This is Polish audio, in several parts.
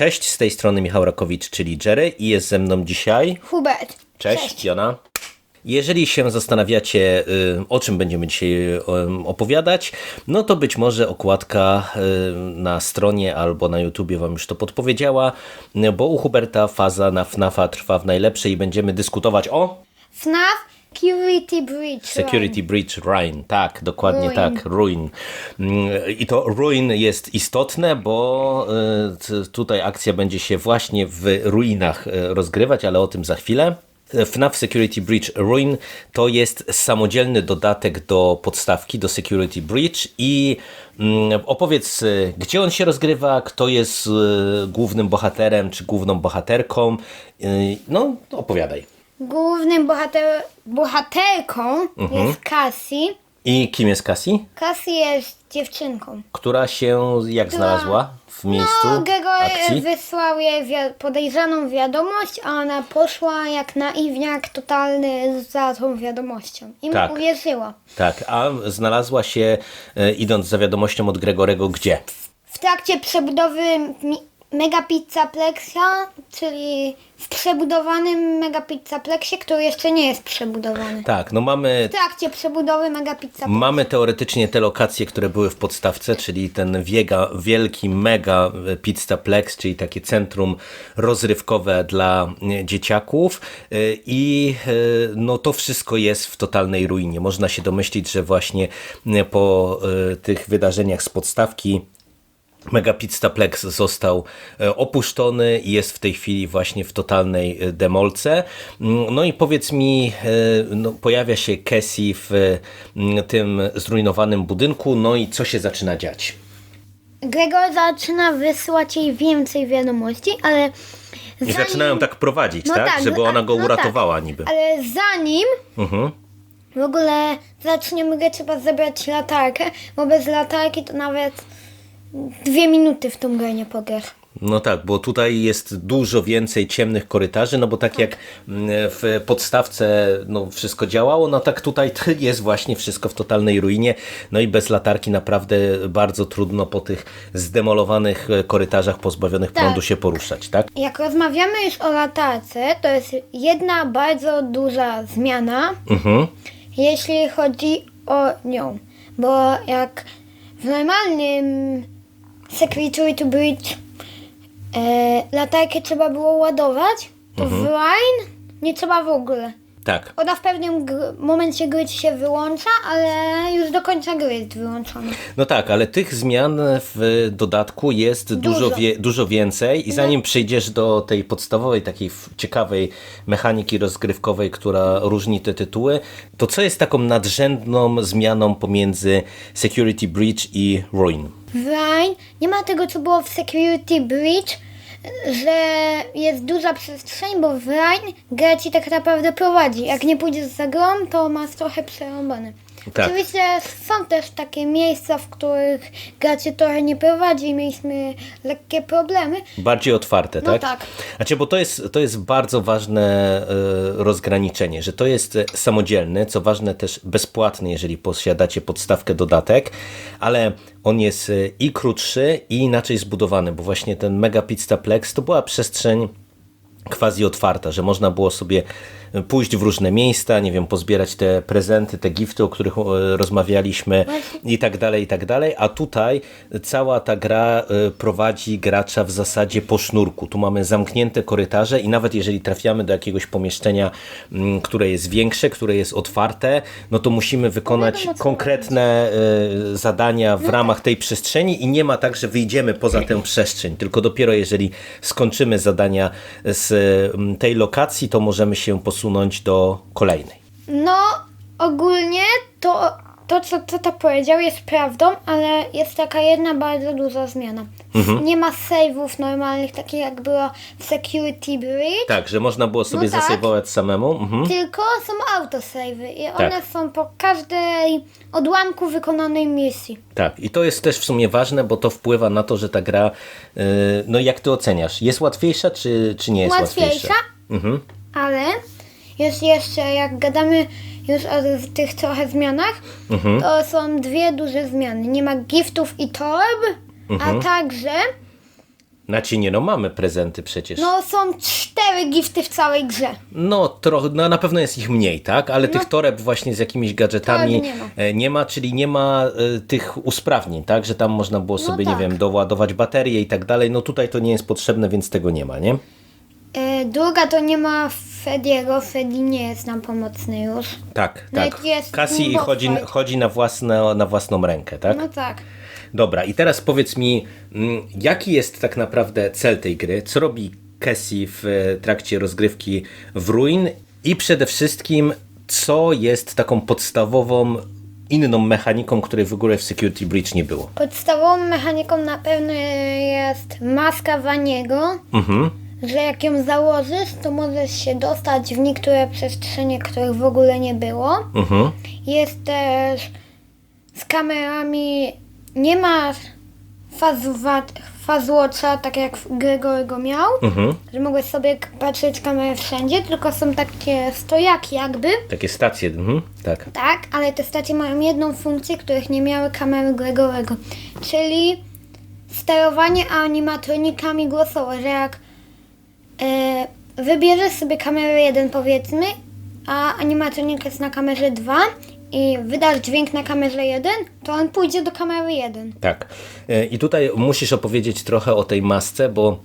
Cześć, z tej strony Michał Rakowicz, czyli Jerry i jest ze mną dzisiaj... Hubert. Cześć, Jona. Jeżeli się zastanawiacie, y, o czym będziemy dzisiaj opowiadać, no to być może okładka y, na stronie albo na YouTubie Wam już to podpowiedziała, bo u Huberta faza na FNAFa trwa w najlepszej i będziemy dyskutować o FNAF Security Breach. Security Breach Ruin. Tak, dokładnie Ruin. tak, Ruin. Mm, I to Ruin jest istotne, bo y, tutaj akcja będzie się właśnie w ruinach y, rozgrywać, ale o tym za chwilę. FNAF Security Breach Ruin to jest samodzielny dodatek do podstawki, do Security Breach i mm, opowiedz, y, gdzie on się rozgrywa, kto jest głównym bohaterem czy główną bohaterką. No, opowiadaj. Głównym bohater, bohaterką Mhm. jest Cassie. I kim jest Cassie? Cassie jest dziewczynką. która się jak znalazła w miejscu No, Gregor akcji? wysłał jej wi- podejrzaną wiadomość, a ona poszła jak naiwniak totalny za tą wiadomością. I Tak. mu uwierzyła. Tak, a znalazła się e, idąc za wiadomością od Gregorego gdzie? W trakcie przebudowy mi- Megapizzaplexa, czyli w przebudowanym Megapizzaplexie, który jeszcze nie jest przebudowany. Tak, no mamy, W trakcie przebudowy Megapizza mamy teoretycznie te lokacje, które były w podstawce, czyli ten wiega, wielki mega pizzaplex, czyli takie centrum rozrywkowe dla dzieciaków i e, no to wszystko jest w totalnej ruinie. Można się domyślić, że właśnie po e, tych wydarzeniach z podstawki Mega Pizzaplex został e, opuszczony i jest w tej chwili właśnie w totalnej e, demolce. Mm, No i powiedz mi, e, no, pojawia się Cassie w mm, tym zrujnowanym budynku, no i co się zaczyna dziać? Gregor zaczyna wysyłać jej więcej wiadomości, ale I zanim... zaczynają tak prowadzić, No tak? tak, Żeby ona go no uratowała tak. niby. Ale zanim Mhm. w ogóle zaczniemy grę, trzeba zebrać latarkę, bo bez latarki to nawet dwie minuty w tą grę nie. No tak, bo tutaj jest dużo więcej ciemnych korytarzy, no bo tak jak mm, w podstawce no, wszystko działało, no tak tutaj jest właśnie wszystko w totalnej ruinie, no i bez latarki naprawdę bardzo trudno po tych zdemolowanych e, korytarzach pozbawionych Tak. prądu się poruszać, tak? Jak rozmawiamy już o latarce, to jest jedna bardzo duża zmiana, Mhm. jeśli chodzi o nią. Bo jak w normalnym Security Breach e, latarkę trzeba było ładować, to w Line nie trzeba w ogóle. Tak. Ona w pewnym gr- momencie gry ci się wyłącza, ale już do końca gry jest wyłączona. No tak, ale tych zmian w dodatku jest dużo, Dużo. wie, dużo więcej i zanim przejdziesz do tej podstawowej, takiej f- ciekawej mechaniki rozgrywkowej, która różni te tytuły, to co jest taką nadrzędną zmianą pomiędzy Security Breach i Ruin? W Line nie ma tego, co było w Security Breach, że jest duża przestrzeń, bo w Line gra ci tak naprawdę prowadzi. Jak nie pójdziesz za grą, to masz trochę przerąbane. Tak. Oczywiście są też takie miejsca, w których gra cię trochę nie prowadzi i mieliśmy lekkie problemy. Bardziej otwarte, No tak? tak. Znaczy, bo to jest, to jest bardzo ważne e, rozgraniczenie, że to jest e, samodzielny, co ważne też bezpłatny, jeżeli posiadacie podstawkę dodatek, ale on jest e, i krótszy, i inaczej zbudowany, bo właśnie ten Mega Pizzaplex to była przestrzeń quasi otwarta, że można było sobie pójść w różne miejsca, nie wiem, pozbierać te prezenty, te gifty, o których e, rozmawialiśmy i tak dalej, i tak dalej, a tutaj cała ta gra e, prowadzi gracza w zasadzie po sznurku. Tu mamy zamknięte korytarze i nawet jeżeli trafiamy do jakiegoś pomieszczenia, mm, które jest większe, które jest otwarte, no to musimy wykonać konkretne e, zadania w ramach tej przestrzeni i nie ma tak, że wyjdziemy poza tę przestrzeń, tylko dopiero jeżeli skończymy zadania z mm, tej lokacji, to możemy się posunąć do kolejnej. No, ogólnie to, to co tata powiedział jest prawdą, ale jest taka jedna bardzo duża zmiana. Mhm. Nie ma save'ów normalnych, takich jak było w Security Breach, Tak, że można było sobie No tak. zasejwować samemu. Mhm. tylko są autosave'y i one Tak. są po każdej odłamku wykonanej misji. Tak, i to jest też w sumie ważne, bo to wpływa na to, że ta gra, yy, no jak ty oceniasz, jest łatwiejsza czy, czy nie jest łatwiejsza? Łatwiejsza, Mhm. ale jest jeszcze, jak gadamy już o tych trochę zmianach, Mhm. to są dwie duże zmiany. Nie ma giftów i torb, Mhm. a także Znaczy nie, no mamy prezenty przecież. No są cztery gifty w całej grze. No, trochę, no na pewno jest ich mniej, tak? Ale tych toreb właśnie z jakimiś gadżetami nie ma. e, nie ma, czyli nie ma e, tych usprawnień, tak? Że tam można było sobie, nie tak. wiem, doładować baterie i tak dalej. No tutaj to nie jest potrzebne, więc tego nie ma, nie? E, druga to nie ma Fediego. Fedi nie jest nam pomocny już. Tak, tak. i jest boss chodzi, chodzi na, własne, na własną rękę, tak? No tak. Dobra, i teraz powiedz mi, mm, jaki jest tak naprawdę cel tej gry? Co robi Cassie w e, trakcie rozgrywki w Ruin? I przede wszystkim, co jest taką podstawową, inną mechaniką, której w ogóle w Security Breach nie było? Podstawową mechaniką na pewno jest maska Waniego, Mhm. Że jak ją założysz, to możesz się dostać w niektóre przestrzenie, których w ogóle nie było. Mhm. Jest też z kamerami, nie ma fazłocza, tak jak Gregory go miał, Mhm. że mogłeś sobie patrzeć kamerę wszędzie, tylko są takie stojaki jakby. Takie stacje, mhm. tak. Tak, ale te stacje mają jedną funkcję, których nie miały kamery Gregorego, czyli sterowanie animatronikami głosowo, że jak e, wybierzesz sobie kamerę 1 powiedzmy, a animatronik jest na kamerze 2 i wydasz dźwięk na kamerze 1, to on pójdzie do kamery 1. Tak. E, I tutaj musisz opowiedzieć trochę o tej masce, bo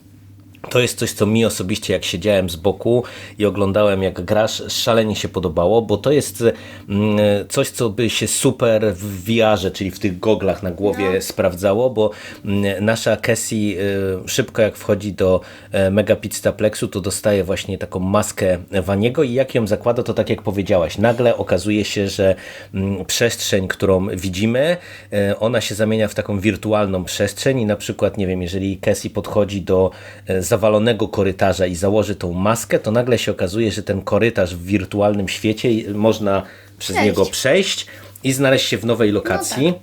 to jest coś, co mi osobiście, jak siedziałem z boku i oglądałem, jak grasz, szalenie się podobało, bo to jest mm, coś, co by się super w VR-ze, czyli w tych goglach na głowie sprawdzało, bo mm, nasza Cassie y, szybko jak wchodzi do e, Mega Plexu, to dostaje właśnie taką maskę Waniego i jak ją zakłada, to tak jak powiedziałaś, nagle okazuje się, że mm, przestrzeń, którą widzimy, e, ona się zamienia w taką wirtualną przestrzeń i na przykład, nie wiem, jeżeli Cassie podchodzi do e, zawalonego korytarza i założy tą maskę, to nagle się okazuje, że ten korytarz w wirtualnym świecie można przez Przejść. niego przejść i znaleźć się w nowej lokacji.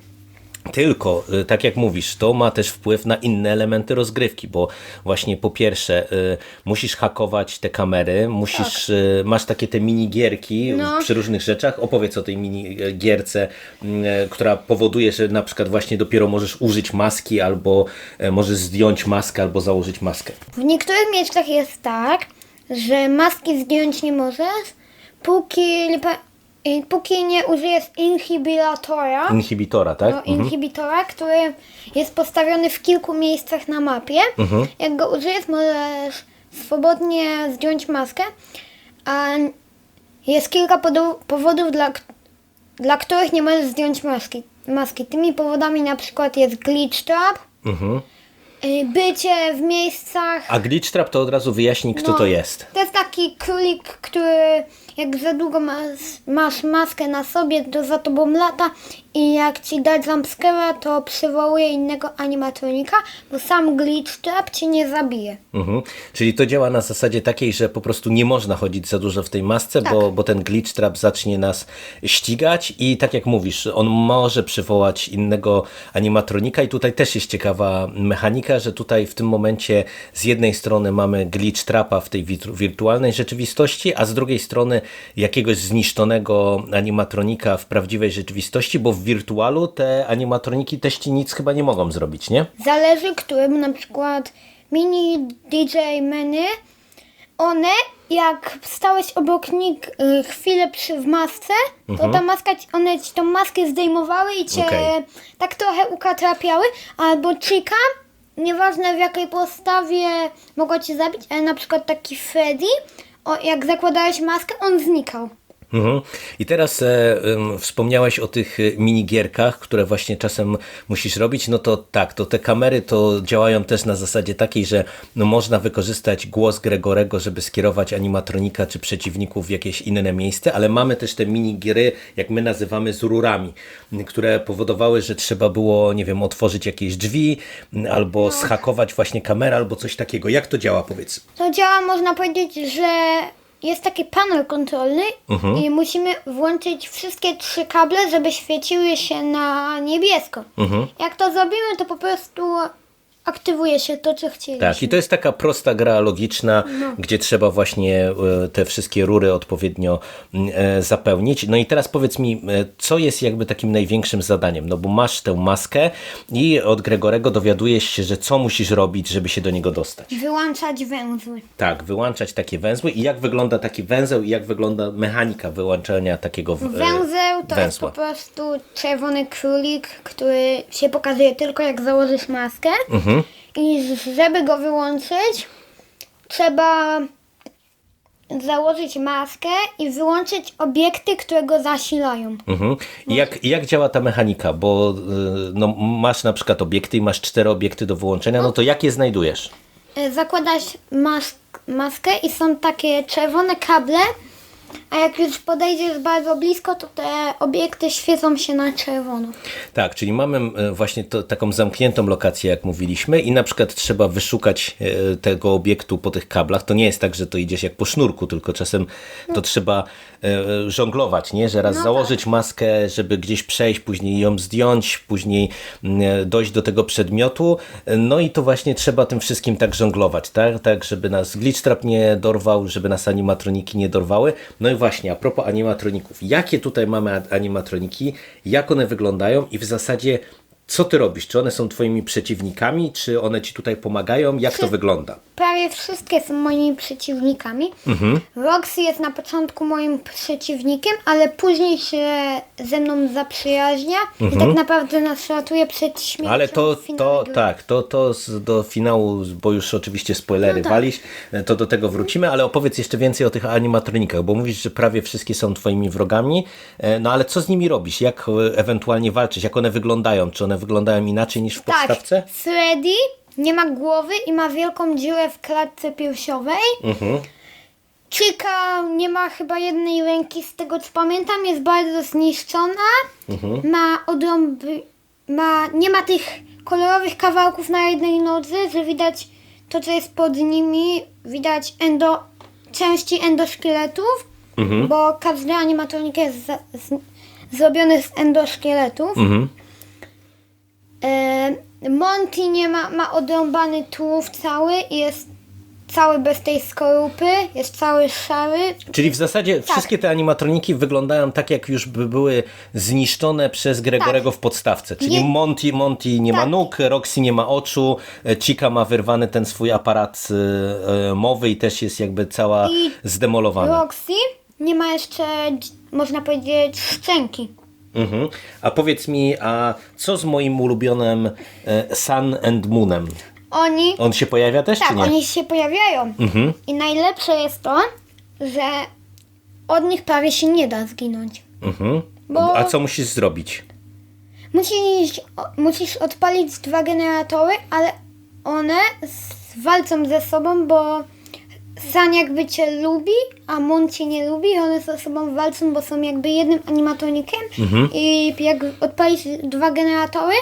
Tylko, y, tak jak mówisz, to ma też wpływ na inne elementy rozgrywki, bo właśnie po pierwsze y, musisz hakować te kamery, musisz, y, masz takie te minigierki No. przy różnych rzeczach. Opowiedz o tej minigierce, y, która powoduje, że na przykład właśnie dopiero możesz użyć maski, albo y, możesz zdjąć maskę, albo założyć maskę. W niektórych miejscach jest tak, że maski zdjąć nie możesz, póki i póki nie użyjesz inhibitora. Inhibitora, tak? No, inhibitora, który jest postawiony w kilku miejscach na mapie. Jak go użyjesz, możesz swobodnie zdjąć maskę, a jest kilka powodów, dla, dla których nie możesz zdjąć maski. maski. Tymi powodami na przykład jest glitch trap, Mhm. y, bycie w miejscach... A glitch trap to od razu wyjaśnij, kto No, to jest. To jest taki królik, który jak za długo masz, masz maskę na sobie, to za tobą lata i jak ci dać jumpscare'a, to przywołuje innego animatronika, bo sam glitch trap cię nie zabije. Mhm. Czyli to działa na zasadzie takiej, że po prostu nie można chodzić za dużo w tej masce, Tak. bo, bo ten glitch trap zacznie nas ścigać i tak jak mówisz, on może przywołać innego animatronika i tutaj też jest ciekawa mechanika, że tutaj w tym momencie z jednej strony mamy glitch trapa w tej wirtu- wirtualnej rzeczywistości, a z drugiej strony jakiegoś zniszczonego animatronika w prawdziwej rzeczywistości, bo w wirtualu te animatroniki też ci nic chyba nie mogą zrobić, nie? Zależy którym, na przykład mini DJ meny, one jak stałeś obok nich y, chwilę przy, w masce, to ta maska, one ci tą maskę zdejmowały i cię Okej. tak trochę ukatrapiały, albo Chica, nieważne w jakiej postawie mogła cię zabić, ale na przykład taki Freddy, o, jak zakładałeś maskę, on znikał. Mhm. I teraz e, wspomniałeś o tych e, minigierkach, które właśnie czasem musisz robić. No to tak, to te kamery to działają też na zasadzie takiej, że no, można wykorzystać głos Gregorego, żeby skierować animatronika czy przeciwników w jakieś inne miejsce, ale mamy też te minigiery, jak my nazywamy, z rurami, które powodowały, że trzeba było, nie wiem, otworzyć jakieś drzwi albo schakować właśnie kamerę, albo coś takiego. Jak to działa, powiedz? To działa, można powiedzieć, że jest taki panel kontrolny i musimy włączyć wszystkie trzy kable, żeby świeciły się na niebiesko. Jak to zrobimy, to po prostu aktywuje się to, co chcieliśmy. Tak, i to jest taka prosta gra logiczna, No. gdzie trzeba właśnie e, te wszystkie rury odpowiednio mm, e, zapełnić. No i teraz powiedz mi, e, co jest jakby takim największym zadaniem? No bo masz tę maskę i od Gregorego dowiadujesz się, że co musisz robić, żeby się do niego dostać. Wyłączać węzły. Tak, wyłączać takie węzły i jak wygląda taki węzeł i jak wygląda mechanika wyłączania takiego w- e, Węzeł to jest po węzła. prostu czerwony królik, który się pokazuje tylko jak założysz maskę. Mhm. I żeby go wyłączyć, trzeba założyć maskę i wyłączyć obiekty, które go zasilają. Mhm. I jak, i jak działa ta mechanika? Bo y, no, masz na przykład obiekty i masz cztery obiekty do wyłączenia, no to jak je znajdujesz? E, Zakładasz mask, maskę i są takie czerwone kable, a jak już podejdziesz bardzo blisko, to te obiekty świecą się na czerwono. Tak, czyli mamy e, właśnie to, taką zamkniętą lokację, jak mówiliśmy, i na przykład trzeba wyszukać e, tego obiektu po tych kablach. To nie jest tak, że to idziesz jak po sznurku, tylko czasem to trzeba e, żonglować, nie? Że raz założyć maskę, żeby gdzieś przejść, później ją zdjąć, później dojść do tego przedmiotu. No i to właśnie trzeba tym wszystkim tak żonglować, tak? Tak, żeby nas glitchtrap nie dorwał, żeby nas animatroniki nie dorwały. No i właśnie, a propos animatroników. Jakie tutaj mamy animatroniki? Jak one wyglądają i w zasadzie co ty robisz? Czy one są twoimi przeciwnikami? Czy one ci tutaj pomagają? Jak to wygląda? Prawie wszystkie są moimi przeciwnikami. Mhm. Roxy jest na początku moim przeciwnikiem, ale później się ze mną zaprzyjaźnia i tak naprawdę nas ratuje przed śmiercią. Mhm. Ale to, w finale to tak, to, to z- do finału, bo już oczywiście spoilery No tak. walisz, to do tego wrócimy, ale opowiedz jeszcze więcej o tych animatronikach, bo mówisz, że prawie wszystkie są twoimi wrogami, e, no ale co z nimi robisz? Jak e, ewentualnie walczysz? Jak one wyglądają? Czy one wyglądają inaczej niż w Tak, podstawce? Freddy nie ma głowy i ma wielką dziurę w klatce piersiowej. Mhm. Chica nie ma chyba jednej ręki, z tego co pamiętam, jest bardzo zniszczona. Mhm. Ma odrąby, ma, nie ma tych kolorowych kawałków na jednej nodze, że widać to, co jest pod nimi. Widać endo, części endoszkieletów, Mhm. bo każdy animatronik jest za, z, zrobiony z endoszkieletów. Mhm. E, Monty nie ma, ma odrąbany tułów cały i jest cały bez tej skorupy, jest cały szary. Czyli w zasadzie Tak. wszystkie te animatroniki wyglądają tak, jak już by były zniszczone przez Gregorego w podstawce. Czyli Tak. Monty, Monty nie ma Tak. nóg, Roxy nie ma oczu, e, Chica ma wyrwany ten swój aparat e, e, mowy i też jest jakby cała I zdemolowana. Roxy nie ma jeszcze, można powiedzieć, szczęki. Mhm. A powiedz mi, a co z moim ulubionym e, Sun and Moonem? Oni, On się pojawia też, czy tak, nie? oni się pojawiają. Mhm. I najlepsze jest to, że od nich prawie się nie da zginąć. Mhm. Bo- A co musisz zrobić? Musisz, musisz odpalić dwa generatory, ale one walczą ze sobą, bo San jakby cię lubi, a Moon cię nie lubi one ze sobą walczą, bo są jakby jednym animatronikiem i jak odpalisz dwa generatory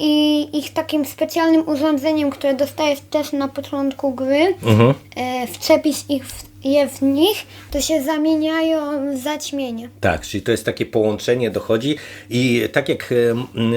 i ich takim specjalnym urządzeniem, które dostajesz też na początku gry, Mhm. e, wczepisz ich w, je w nich, to się zamieniają w zaćmienie. Tak, czyli to jest takie połączenie, dochodzi i tak jak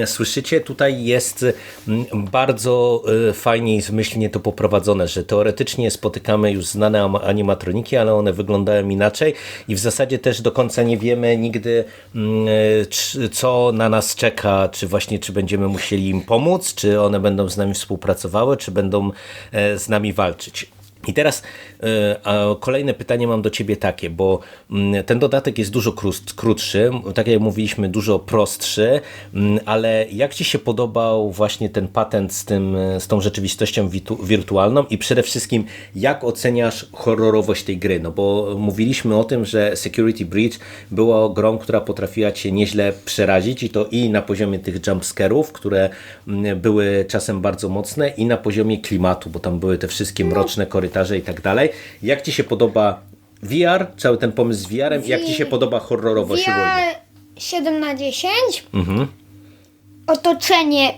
słyszycie, tutaj jest m, bardzo e, fajnie i zmyślnie to poprowadzone, że teoretycznie spotykamy już znane animatroniki, ale one wyglądają inaczej i w zasadzie też do końca nie wiemy nigdy, m, e, co na nas czeka, czy właśnie czy będziemy musieli im pomóc, czy one będą z nami współpracowały, czy będą e, z nami walczyć. I teraz e, kolejne pytanie mam do Ciebie takie, bo mm, ten dodatek jest dużo krótszy, tak jak mówiliśmy, dużo prostszy, mm, ale jak Ci się podobał właśnie ten patent z, tym, e, z tą rzeczywistością wirtualną i przede wszystkim jak oceniasz horrorowość tej gry? No bo mówiliśmy o tym, że Security Breach była grą, która potrafiła Cię nieźle przerazić i to i na poziomie tych jumpscarów, które mm, były czasem bardzo mocne i na poziomie klimatu, bo tam były te wszystkie mroczne korytarze i tak dalej. Jak Ci się podoba VR, cały ten pomysł z VR-em jak Ci się podoba horrorowość VR ogólnie? 7 na 10, Mhm. otoczenie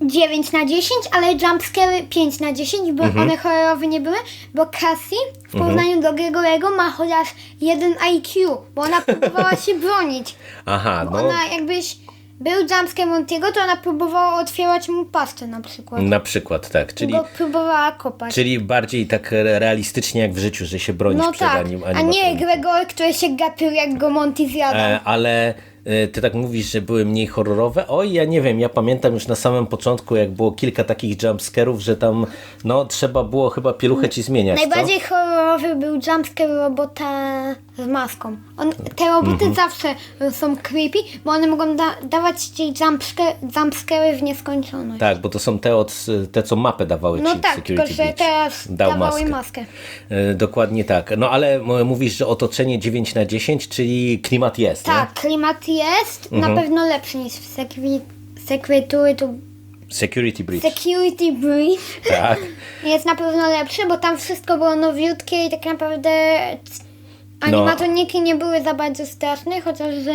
9 na 10, ale jumpscary 5 na 10, bo Mhm. one horrorowe nie były, bo Cassie w porównaniu do Gregorego ma chociaż jeden IQ, bo ona próbowała się bronić. Aha, Bo no ona jakbyś był jumpscare Montiego, to ona próbowała otwierać mu pastę na przykład. Na przykład, tak. Czyli, Go próbowała kopać. czyli bardziej tak re- realistycznie jak w życiu, że się bronisz no przed tak, anim, a nie. Gregor, który się gapił jak go Monty zjadał. E, ale e, ty tak mówisz, że były mniej horrorowe. Oj, ja nie wiem, ja pamiętam już na samym początku, jak było kilka takich jumpscarów, że tam no trzeba było chyba pieluchę ci zmieniać, co? Horrorowy był jumpscare robota z maską. On, te roboty Mhm. zawsze są creepy, bo one mogą da- dawać ci jumpscare, jumpscary w nieskończoność. Tak, bo to są te, od, te co mapę dawały No ci tak, Security tylko że Breach. teraz Dał dawały maskę. E, Dokładnie tak. No ale m- mówisz, że otoczenie 9 na 10, czyli klimat jest, Tak, klimat jest Mhm. na pewno lepszy niż w Security, security, nie? Security Breach. security Brief. tak. Jest na pewno lepszy, bo tam wszystko było nowiutkie i tak naprawdę No. animatroniki nie były za bardzo straszne, chociaż że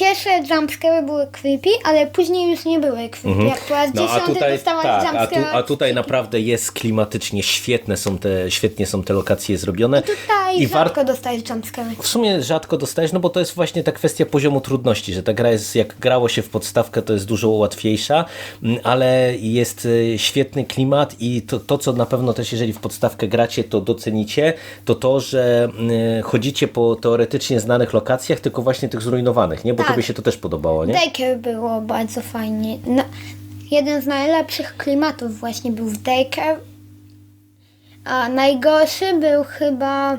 pierwsze jumpscary były creepy, ale później już nie były creepy. Jak po raz No a dziesiąty tutaj, dostałaś tak, a, tu, a tutaj naprawdę jest klimatycznie świetne są te, świetnie są te lokacje zrobione. Tutaj I war- rzadko dostajesz jumpscary. W sumie rzadko dostajesz, no bo to jest właśnie ta kwestia poziomu trudności, że ta gra jest, jak grało się w podstawkę, to jest dużo łatwiejsza, mm, ale jest y, świetny klimat i to, to co na pewno też, jeżeli w podstawkę gracie, to docenicie, to to, że y, chodzicie po teoretycznie znanych lokacjach, tylko właśnie tych zrujnowanych, nie? Bo. Tobie się to też podobało, nie? Daycare było bardzo fajnie. No, jeden z najlepszych klimatów właśnie był w Daycare. A najgorszy był chyba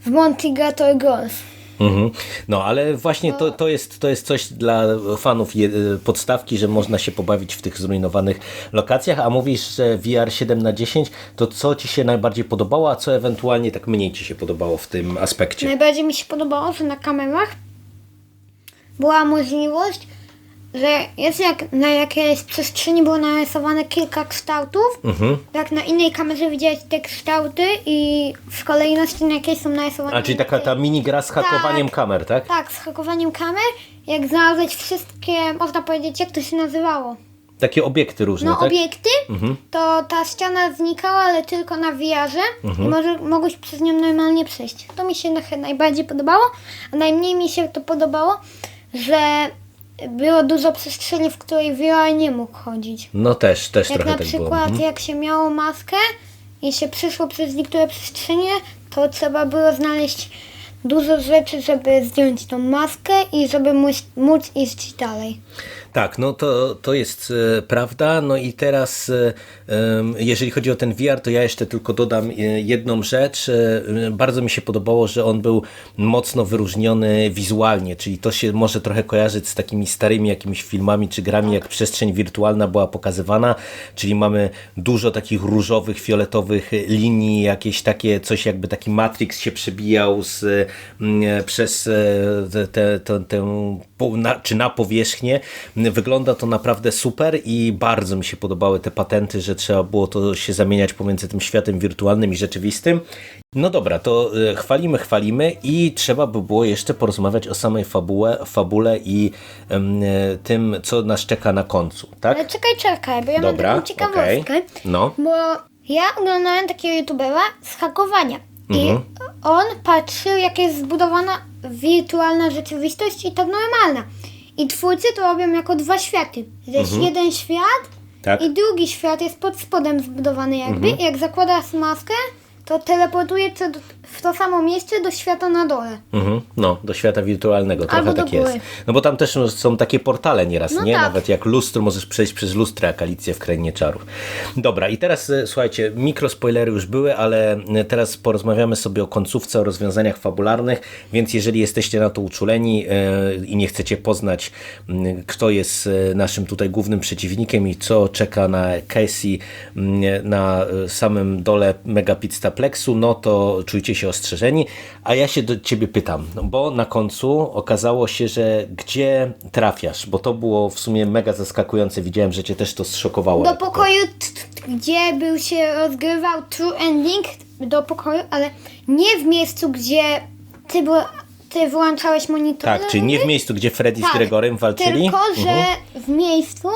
w Montigator Girls. Mhm. No ale właśnie to, to, jest, to jest coś dla fanów je, podstawki, że można się pobawić w tych zrujnowanych lokacjach, a mówisz, że VR 7 na 10, to co Ci się najbardziej podobało, a co ewentualnie tak mniej Ci się podobało w tym aspekcie? Najbardziej mi się podobało, że na kamerach była możliwość, że jest jak na jakiejś przestrzeni było narysowane kilka kształtów. Mhm. Jak na innej kamerze widziałeś te kształty i w kolejności na jakiej są narysowane. A czyli taka ta mini gra z hakowaniem Tak. kamer, tak? Tak, z hakowaniem kamer. Jak znaleźć wszystkie, można powiedzieć, jak to się nazywało. Takie obiekty różne, No, tak? obiekty, to ta ściana znikała, ale tylko na VR-ze Mhm. i może, mogłeś przez nią normalnie przejść. To mi się na- najbardziej podobało, a najmniej mi się to podobało, że było dużo przestrzeni, w której VR nie mógł chodzić. No też, też Jak trochę na tak przykład było. Mhm. jak się miało maskę i się przyszło przez niektóre przestrzenie, to trzeba było znaleźć dużo rzeczy, żeby zdjąć tą maskę i żeby móc, móc iść dalej. Tak, no to, to jest e, prawda. No i teraz, e, jeżeli chodzi o ten VR, to ja jeszcze tylko dodam e, jedną rzecz. Bardzo mi się podobało, że on był mocno wyróżniony wizualnie, czyli to się może trochę kojarzyć z takimi starymi jakimiś filmami czy grami, jak przestrzeń wirtualna była pokazywana, czyli mamy dużo takich różowych, fioletowych linii, jakieś takie, coś jakby taki Matrix się przebijał z, przez tę- na, czy na powierzchnię. Wygląda to naprawdę super i bardzo mi się podobały te patenty, że trzeba było to się zamieniać pomiędzy tym światem wirtualnym i rzeczywistym. No dobra, to e, chwalimy, chwalimy i trzeba by było jeszcze porozmawiać o samej fabułę, fabule i e, tym, co nas czeka na końcu, tak? Ale czekaj, czekaj, bo ja Dobra, mam taką ciekawostkę. okej. No. Bo ja oglądałem takiego youtubera z hakowania. Mhm. I on patrzył, jak jest zbudowana wirtualna rzeczywistość i ta normalna. I twórcy to robią jako dwa światy. Że jest jeden świat Mhm. Tak. i drugi świat jest pod spodem zbudowany jakby. I jak zakładasz maskę, to teleportuje cię do, w to samo miejsce do świata na dole. Mhm, no, do świata wirtualnego, trochę Albo do tak jest. No bo tam też są takie portale nieraz, No nie? tak. Nawet jak lustro, możesz przejść przez lustro, jak Alicję w Krainie Czarów. Dobra, i teraz e, słuchajcie, mikrospoilery już były, ale e, teraz porozmawiamy sobie o końcówce, o rozwiązaniach fabularnych, więc jeżeli jesteście na to uczuleni e, i nie chcecie poznać, m, kto jest e, naszym tutaj głównym przeciwnikiem i co czeka na Casey m, na e, samym dole Megapizztaplexu, no to czujcie się ostrzeżeni. A ja się do ciebie pytam, no bo na końcu okazało się, że gdzie trafiasz, bo to było w sumie mega zaskakujące. Widziałem, że cię też to zszokowało. Do pokoju, gdzie był się rozgrywał True Ending, do pokoju, ale nie w miejscu, gdzie ty, był, ty wyłączałeś monitor. Tak, czyli nie w miejscu, gdzie Freddy z Gregorem walczyli. Tylko, że Mhm. w miejscu,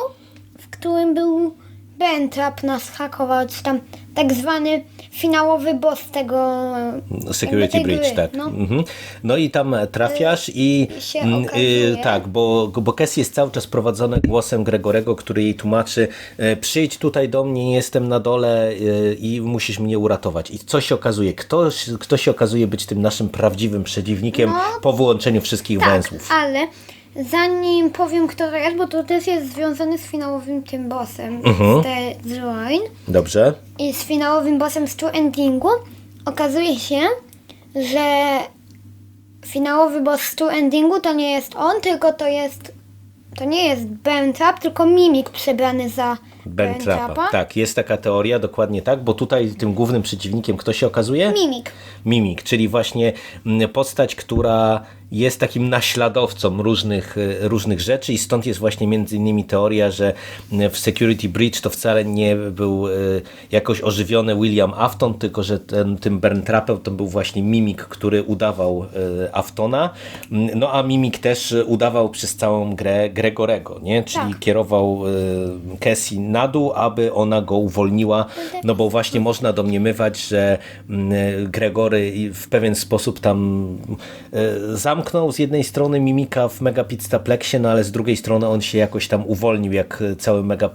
w którym był Ben Trap nas hakował, czy tam tak zwany finałowy boss tego Security jakby tej Bridge, tak. No. Mhm. No i tam trafiasz i się mm, okazuje- tak, bo, bo Cassie jest cały czas prowadzona głosem Gregorego, który jej tłumaczy e, przyjdź tutaj do mnie, jestem na dole i musisz mnie uratować. I co się okazuje? Kto, kto się okazuje być tym naszym prawdziwym przeciwnikiem No. po wyłączeniu wszystkich Tak, węzłów? ale zanim powiem kto to jest, bo to też jest związane z finałowym tym bossem Mhm. z The Join Dobrze? i z finałowym bossem z True Endingu, okazuje się, że finałowy boss z True Endingu to nie jest on, tylko to jest to nie jest Ben Trap, tylko Mimik przebrany za Ben. Trappa. Tak, jest taka teoria, dokładnie tak, bo tutaj tym głównym przeciwnikiem kto się okazuje? Mimik. Mimik, czyli właśnie mm, postać, która jest takim naśladowcą różnych, e, różnych rzeczy i stąd jest właśnie między innymi teoria, że mm, w Security Bridge to wcale nie był e, jakoś ożywiony William Afton, tylko że ten, tym Berntrapem to był właśnie Mimik, który udawał e, Aftona, Mm, no a Mimik też e, udawał przez całą grę Gregorego, nie? czyli Tak. kierował e, Cassie na dół, aby ona go uwolniła, no bo właśnie można domniemywać, że mm, Gregory w pewien sposób tam e, zamknął z jednej strony Mimika w Mega Pizzaplexie, no ale z drugiej strony on się jakoś tam uwolnił, jak cały Mega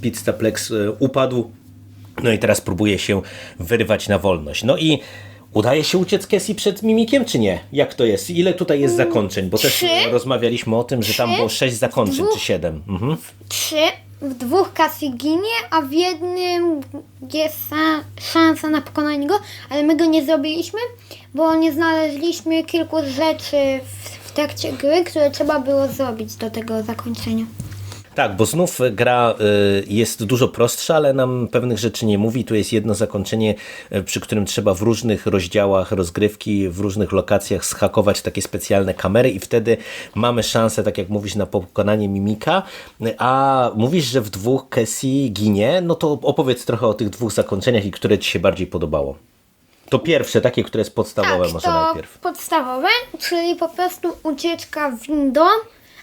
Pizzaplex e, upadł. No i teraz próbuje się wyrwać na wolność. No i udaje się uciec Cassie przed Mimikiem, czy nie? Jak to jest? Ile tutaj jest zakończeń? Bo też trzy. e, rozmawialiśmy o tym, że tam Trzy. było sześć zakończeń, Dwóch. czy siedem. Mhm. Trzy, w dwóch Cassie ginie, a w jednym jest sa- szansa na pokonanie go, ale my go nie zrobiliśmy, bo nie znaleźliśmy kilku rzeczy w, w trakcie gry, które trzeba było zrobić do tego zakończenia. Tak, bo znów gra y, jest dużo prostsza, ale nam pewnych rzeczy nie mówi. Tu jest jedno zakończenie, y, przy którym trzeba w różnych rozdziałach rozgrywki, w różnych lokacjach schakować takie specjalne kamery i wtedy mamy szansę, tak jak mówisz, na pokonanie mimika. A mówisz, że w dwóch Cassie ginie, no to opowiedz trochę o tych dwóch zakończeniach i które ci się bardziej podobało. To pierwsze, takie, które jest podstawowe tak, może najpierw. podstawowe, czyli po prostu ucieczka windą,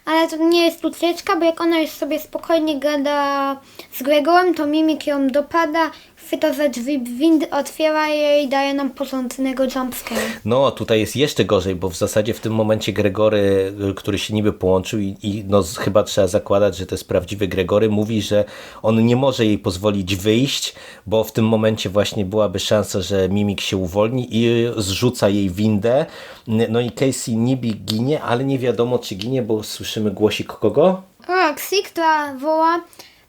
ale to nie jest ucieczka, bo jak ona już sobie spokojnie gada z Gregorem, to Mimik ją dopada, chwyta za drzwi windy, otwiera je i daje nam porządnego jumpscare. No, tutaj jest jeszcze gorzej, bo w zasadzie w tym momencie Gregory, y, który się niby połączył i, i no, chyba trzeba zakładać, że to jest prawdziwy Gregory, mówi, że on nie może jej pozwolić wyjść, bo w tym momencie właśnie byłaby szansa, że Mimik się uwolni i zrzuca jej windę. No i Casey niby ginie, ale nie wiadomo czy ginie, bo słyszymy głosik kogo? Roxy, która woła,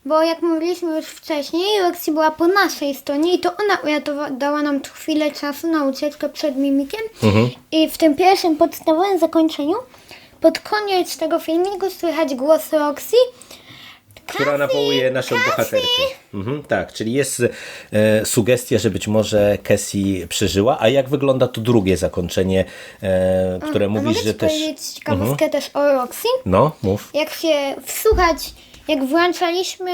bo jak mówiliśmy już wcześniej, Roxy była po naszej stronie i to ona uratowała, dała nam chwilę czasu na ucieczkę przed Mimikiem. I w tym pierwszym podstawowym zakończeniu, pod koniec tego filmiku słychać głos Roxy, która nawołuje naszą bohaterkę. Mhm, tak, czyli jest e, sugestia, że być może Cassie przeżyła. A jak wygląda to drugie zakończenie, e, które A mówisz, mogę że też. powiedzieć ciekawostkę też o Roxy? No, mów. Jak się wsłuchać, jak włączaliśmy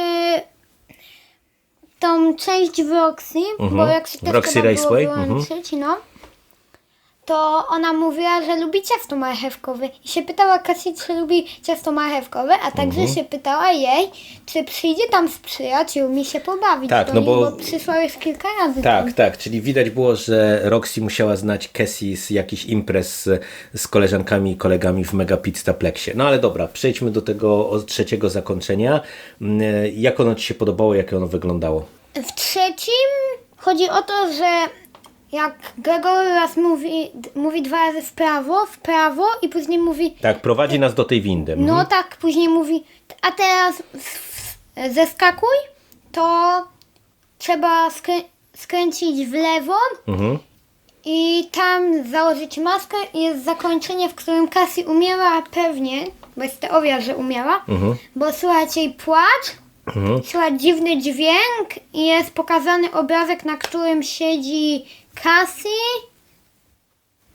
tą część w Roxy, bo jak się też Roxy trzeba było Raceway, mhm. wyłączyć, no, to ona mówiła, że lubi ciasto marchewkowe. I się pytała Cassie, czy lubi ciasto marchewkowe, a także Mhm. się pytała jej, czy przyjdzie tam z przyjaciółmi się pobawić. Tak, do no niej, bo- bo przyszła już kilka razy. Tak, tam. tak, czyli widać było, że Roxy musiała znać Cassie z jakichś imprez z, z koleżankami i kolegami w Mega Pizzaplexie. No ale dobra, przejdźmy do tego o- trzeciego zakończenia. Mm, e, Jak ono Ci się podobało, jak ono wyglądało? W trzecim chodzi o to, że jak Gregory raz mówi, mówi dwa razy w prawo, w prawo i później mówi, Tak, prowadzi nas do tej windy. no tak, później mówi, a teraz zeskakuj, to trzeba skrę- skręcić w lewo Mhm. i tam założyć maskę i jest zakończenie, w którym Cassie umiera pewnie, bo jest teoria, że umiera, bo słychać jej płacz, słychać dziwny dźwięk i jest pokazany obrazek, na którym siedzi Cassie,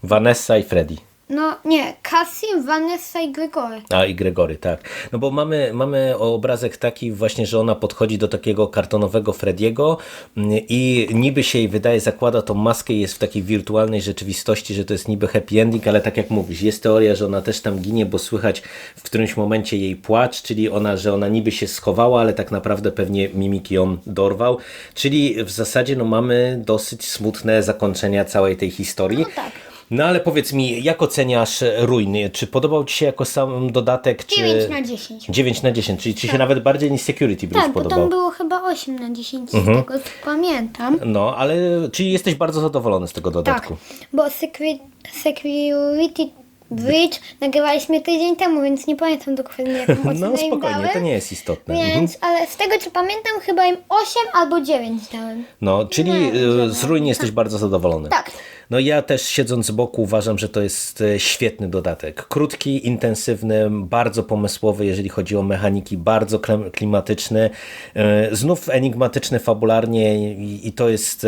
Vanessa i Freddy. No nie, Cassie, Vanessa i Gregory. A i Gregory, tak. No bo mamy, mamy obrazek taki właśnie, że ona podchodzi do takiego kartonowego Frediego mm, i niby się jej wydaje, zakłada tą maskę i jest w takiej wirtualnej rzeczywistości, że to jest niby happy ending, ale tak jak mówisz, jest teoria, że ona też tam ginie, bo słychać w którymś momencie jej płacz, czyli ona, że ona niby się schowała, ale tak naprawdę pewnie Mimik ją dorwał. Czyli w zasadzie no mamy dosyć smutne zakończenia całej tej historii. No tak. No ale powiedz mi, jak oceniasz Ruin? Czy podobał Ci się jako sam dodatek? Czy... 9 na 10. 9 na 10, czyli Ci się nawet bardziej niż Security Breach Tak, bo podobał. tam było chyba 8 na 10, Mhm. z tego co pamiętam. No, ale czyli jesteś bardzo zadowolony z tego Tak, dodatku? bo Secret, Security Bridge nagrywaliśmy tydzień temu, więc nie pamiętam dokładnie jaką ocenę No im spokojnie, dałem. to nie jest istotne. Mhm. Więc, ale z tego co pamiętam, chyba im 8 albo 9 dałem. No, czyli Nie, y, z Ruin jesteś bardzo zadowolony. Tak. No ja też siedząc z boku uważam, że to jest e, świetny dodatek. Krótki, intensywny, bardzo pomysłowy, jeżeli chodzi o mechaniki, bardzo klimatyczny. E, Znów enigmatyczny fabularnie i, to jest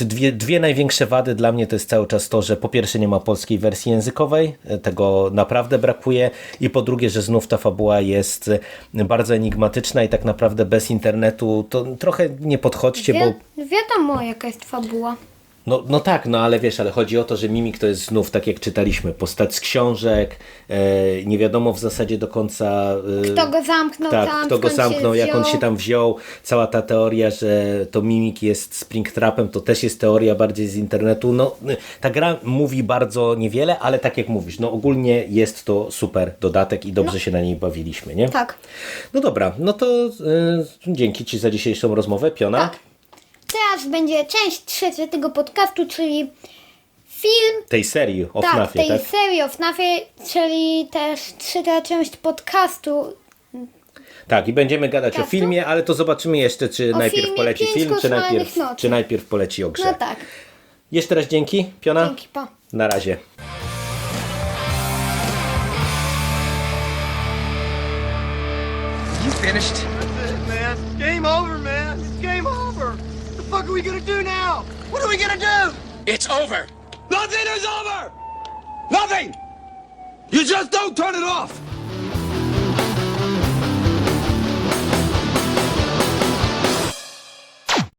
dwie, dwie największe wady dla mnie to jest cały czas to, że po pierwsze nie ma polskiej wersji językowej, e, tego naprawdę brakuje i po drugie, że znów ta fabuła jest bardzo enigmatyczna i tak naprawdę bez internetu to trochę nie podchodźcie, bo Wi- wiadomo jaka jest fabuła. No, no tak, no ale wiesz, ale chodzi o to, że Mimik to jest znów, tak jak czytaliśmy, postać z książek, e, nie wiadomo w zasadzie do końca... E, Kto go zamknął tak, tam, kto go zamknął, jak on się tam wziął, cała ta teoria, że to Mimik jest Springtrapem, to też jest teoria bardziej z internetu. No, y, ta gra mówi bardzo niewiele, ale tak jak mówisz, no ogólnie jest to super dodatek i dobrze się na niej bawiliśmy, nie? Tak. No dobra, no to y, dzięki Ci za dzisiejszą rozmowę, Piona. Tak. Teraz będzie część trzecia tego podcastu, czyli film Tej serii o tak, FNAFie, tej tak? serii o FNAFie, czyli też trzecia część podcastu. Tak, i będziemy gadać o Tak, filmie, ale to zobaczymy jeszcze, czy O najpierw filmie poleci Pięć film, czy najpierw, nocy. czy najpierw poleci o grze. No tak. Jeszcze raz dzięki, Piona. Dzięki, pa. Na razie. You finished? That's it, man. Game over, fuck are we gonna do now? What are we gonna do? It's over. Nothing is over! Nothing! You just don't turn it off!